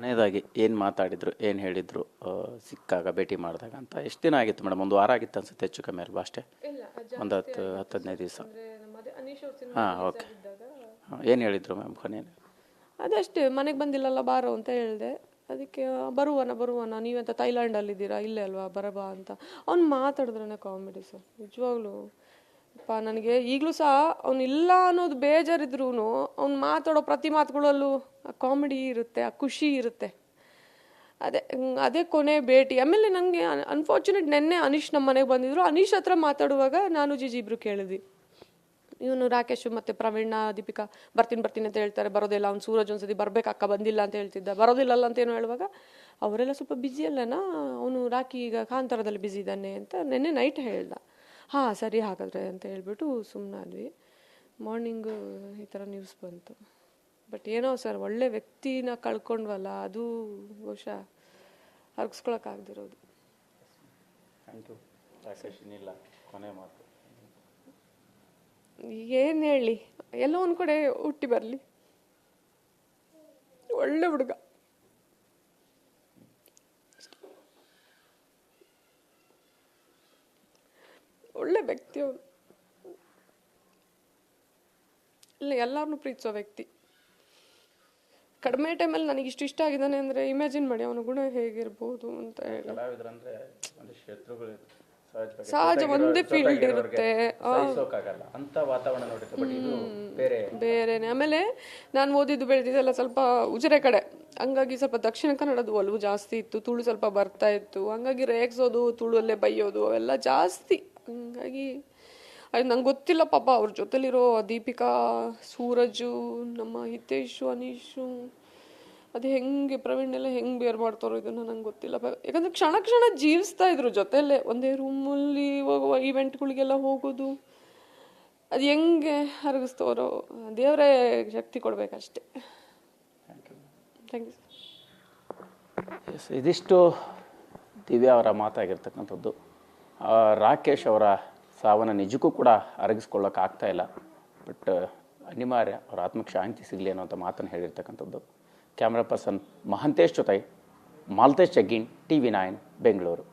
ಕೊನೆಯದಾಗಿ ಏನು ಮಾತಾಡಿದ್ರು ಏನು ಹೇಳಿದ್ರು ಸಿಕ್ಕಾಗ ಭೇಟಿ ಮಾಡಿದಾಗ ಅಂತ ಎಷ್ಟು ದಿನ ಆಗಿತ್ತು ಮೇಡಮ್? ಒಂದು ವಾರ ಆಗಿತ್ತು ಅನ್ಸುತ್ತೆ ಹೆಚ್ಚು ಕಮ್ಮಿ ಅಲ್ವಾ ಅಷ್ಟೇ? ಒಂದು ಹತ್ತು ಹತ್ತು ಹದಿನೈದು ದಿವಸ. ಹಾಂ ಓಕೆ. ಏನು ಹೇಳಿದ್ರು ಮ್ಯಾಮ್ ಕೊನೆಯಲ್ಲಿ? ಅದಷ್ಟೇ ಮನೆಗೆ ಬಂದಿಲ್ಲಲ್ಲ ಬಾರೋ ಅಂತ ಹೇಳಿದೆ. ಅದಕ್ಕೆ ಬರುವನ ಬರುವನ ಬರುವನ ನೀವೆಂತ ಥೈಲ್ಯಾಂಡಲ್ಲಿದ್ದೀರಾ ಇಲ್ಲೇ ಅಲ್ವಾ ಬರಬಾ ಅಂತ. ಅವ್ನು ಮಾತಾಡಿದ್ರೆ ಕಾಮಿಡಿ ಸರ್ ನಿಜವಾಗ್ಲೂ. ಅಪ್ಪ, ನನಗೆ ಈಗಲೂ ಸಹ ಅವನಿಲ್ಲ ಅನ್ನೋದು ಬೇಜಾರಿದ್ರೂ ಅವ್ನು ಮಾತಾಡೋ ಪ್ರತಿ ಮಾತುಗಳಲ್ಲೂ ಆ ಕಾಮಿಡಿ ಇರುತ್ತೆ, ಆ ಖುಷಿ ಇರುತ್ತೆ. ಅದೇ ಅದೇ ಕೊನೆ ಭೇಟಿ. ಆಮೇಲೆ ನನಗೆ ಅನ್ಫಾರ್ಚುನೇಟ್ ನೆನ್ನೆ ಅನೀಶ್ ನಮ್ಮ ಮನೆಗೆ ಬಂದಿದ್ರು. ಅನೀಶ್ ಹತ್ರ ಮಾತಾಡುವಾಗ ನಾನು ಜಿಜಿ ಇಬ್ರು ಕೇಳಿದ್ವಿ. ಇವನು ರಾಕೇಶ್ ಮತ್ತು ಪ್ರವೀಣ ದೀಪಿಕಾ, ಬರ್ತೀನಿ ಬರ್ತೀನಿ ಅಂತ ಹೇಳ್ತಾರೆ. ಬರೋದಿಲ್ಲ, ಅವ್ನು ಸೂರಜ್ ಒಂದ್ಸತಿ ಬರ್ಬೇಕು, ಅಕ್ಕ ಬಂದಿಲ್ಲ ಅಂತ ಹೇಳ್ತಿದ್ದ. ಬರೋದಿಲ್ಲಲ್ಲ ಅಂತ ಏನು ಹೇಳುವಾಗ, ಅವರೆಲ್ಲ ಸ್ವಲ್ಪ ಬ್ಯುಸಿ ಅಲ್ಲನಾ? ಅವನು ರಾಕಿ ಈಗ ಕಾಂತಾರದಲ್ಲಿ ಬ್ಯುಸಿ ಇದ್ದಾನೆ ಅಂತ ನೆನ್ನೆ ನೈಟ್ ಹೇಳ್ದ. ಹಾಂ ಸರಿ ಹಾಗಾದ್ರೆ ಅಂತ ಹೇಳ್ಬಿಟ್ಟು ಸುಮ್ಮನಾದ್ವಿ ಮಾರ್ನಿಂಗು ಈ ಥರ ನ್ಯೂಸ್ ಬಂತು. ಬಟ್ ಏನೋ ಸರ್ ಒಳ್ಳೆ ವ್ಯಕ್ತಿನ ಕಳ್ಕೊಂಡ್ವಲ್ಲ ಅದು ಬಹುಶಃ ಹರ್ಗಿಸ್ಕೊಳಕ್ಕಾಗದಿರೋದು ಏನು ಹೇಳಿ? ಎಲ್ಲೋ ಒಂದು ಕಡೆ ಹುಟ್ಟಿ ಬರಲಿ. ಒಳ್ಳೆ ಹುಡುಗ. ಒಳ್ಳೆ ವ್ಯಕ್ತಿ ಅವನು. ಇಲ್ಲ ಎಲ್ಲರನ್ನೂ ಪ್ರೀತಿಸೋ ವ್ಯಕ್ತಿ. ಕಡಿಮೆ ಟೈಮಲ್ಲಿ ನನಗೆ ಇಷ್ಟು ಇಷ್ಟ ಆಗಿದ್ದಾನೆ ಅಂದರೆ ಇಮ್ಯಾಜಿನ್ ಮಾಡಿ ಅವನ ಗುಣ ಹೇಗಿರ್ಬೋದು ಅಂತ ಹೇಳಿ. ಸಹಜ ಒಂದೇ ಫೀಲ್ಡ್ ಇರುತ್ತೆ. ಬೇರೆನೆ. ಆಮೇಲೆ ನಾನು ಓದಿದ್ದು ಬೆಳೆದಿದ್ದೆಲ್ಲ ಸ್ವಲ್ಪ ಉಜಿರೆ ಕಡೆ. ಹಂಗಾಗಿ ಸ್ವಲ್ಪ ದಕ್ಷಿಣ ಕನ್ನಡದ ಒಲವು ಜಾಸ್ತಿ ಇತ್ತು. ತುಳು ಸ್ವಲ್ಪ ಬರ್ತಾ ಇತ್ತು. ಹಂಗಾಗಿ ರೇಗ್ಸೋದು ತುಳುವಲ್ಲೇ ಬೈಯೋದು ಅವೆಲ್ಲ ಜಾಸ್ತಿ. ಹಂಗಾಗಿ ಅದು ನಂಗೆ ಗೊತ್ತಿಲ್ಲ ಪಾಪ ಅವ್ರ ಜೊತೆಲಿರೋ ದೀಪಿಕಾ ಸೂರಜು ನಮ್ಮ ಹಿತೇಶು ಅನೀಶು ಅದು ಹೆಂಗೆ ಪ್ರವೀಣ್ ಎಲ್ಲ ಹೆಂಗೆ ಬೇರ್ ಮಾಡ್ತಾರೋ ಇದನ್ನು ನಂಗೆ ಗೊತ್ತಿಲ್ಲ. ಯಾಕಂದರೆ ಕ್ಷಣ ಕ್ಷಣ ಜೀವಿಸ್ತಾ ಇದ್ರು ಜೊತೆಲೇ ಒಂದೇ ರೂಮಲ್ಲಿ ಹೋಗುವ ಈವೆಂಟ್ಗಳಿಗೆಲ್ಲ ಹೋಗೋದು ಅದು ಹೆಂಗೆ ಹರಗಿಸ್ತೋರೋ ದೇವರೇ ಶಕ್ತಿ ಕೊಡಬೇಕಷ್ಟೇ. ಥ್ಯಾಂಕ್ ಯು ಎಸ್ ಇದಿಷ್ಟು ದಿವ್ಯಾ ಅವರ ಮಾತಾಗಿರ್ತಕ್ಕಂಥದ್ದು. ರಾಕೇಶ್ ಅವರ ಸಾವನ್ನು ನಿಜಕ್ಕೂ ಕೂಡ ಅರಗಿಸ್ಕೊಳ್ಳೋಕ್ಕಾಗ್ತಾ ಇಲ್ಲ. ಬಟ್ ಅನಿವಾರ್ಯ, ಅವರ ಆತ್ಮಕ್ಕೆ ಶಾಂತಿ ಸಿಗಲಿ ಅನ್ನೋಂಥ ಮಾತನ್ನು ಹೇಳಿರ್ತಕ್ಕಂಥದ್ದು. ಕ್ಯಾಮ್ರಾ ಪರ್ಸನ್ ಮಹಂತೇಶ್ ಜೊತೆ Malthesh Chaggin T V nine, Bengaluru.